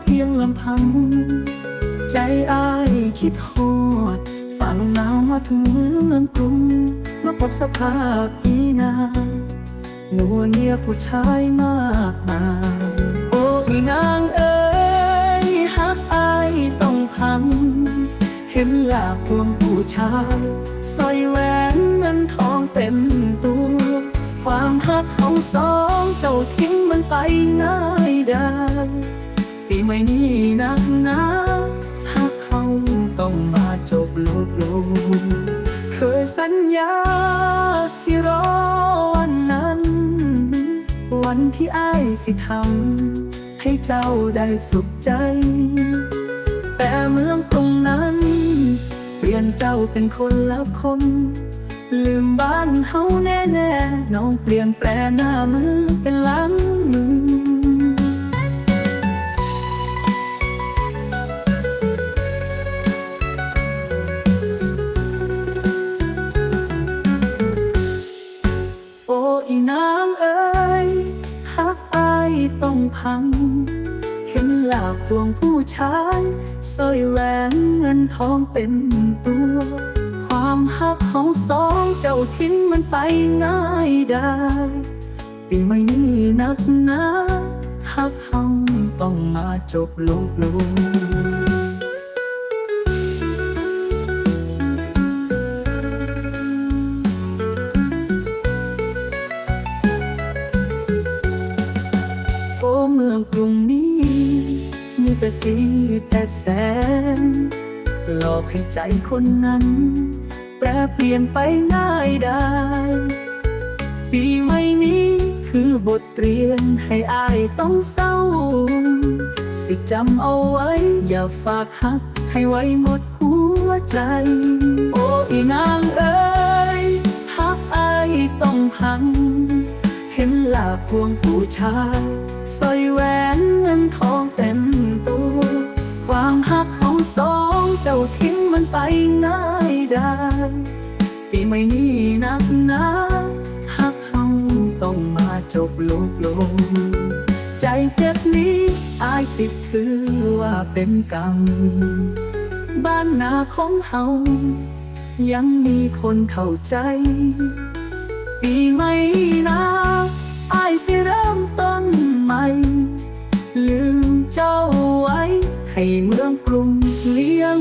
เพียงลำพัง ใจอายคิดฮอดฝั่งหนาวมาถึงเมืองกรุงมาพบสภาพอีนางนัวเนียผู้ชายมากมายโอ้อีนางเอ๋ยฮักอายต้องพัง เห็นลาพวงผู้ชายสร้อยแหวนเงินทองเต็มตัวความฮักของสองเจ้าทิ้งมันไปง่ายได้ ปีใหม่นี้นักนาฮักเขาต้องมาจบลงลงเคยสัญญาสิรอวันนั้น วันที่อ้ายสิทำให้เจ้าได้สุขใจ แต่เมืองกรุงนั้น เปลี่ยนเจ้าเป็นคนละคน ลืมบ้านเฮาแน่ๆน้องเปลี่ยนแปลหน้ามือเป็นหลังมือ ต้องพัง เห็นหลาควงผู้ชายสร้อยแหวนเงินทองเป็นตัว ความหักเขาสองเจ้าทิ้งมันไปง่ายได้ปีไม่นี้นักหนะหักเขาต้องมาจบลงลง เมืองกรุงนี้ มีแต่สีแต่แสนหลอกให้ใจคนนั้น แปรเปลี่ยนไปง่ายได้ ปีใหม่นี้คือบทเรียนให้อายต้องเศร้า สิจำเอาไว้ อย่าฝากหักให้ไว้หมดหัวใจ โอ้อีนางเอ๋ยหักอายต้องพัง นลาพวงผู้ชายสร้อยแหวนเงินทองเต็มตัว ความหักของสองเจ้าทิ้งมันไปง่ายได้ปีไม่นี้นักหนาหักเฮาต้องมาจบลงลง ใจเจ็บนี้อายสิถือว่าเป็นกรรม บ้านนาของเฮายังมีคนเข้าใจ ปีใหม่นะอาย สิเริ่มต้นใหม่ ลืมเจ้าไว้ ให้เมืองกรุงเลี้ยง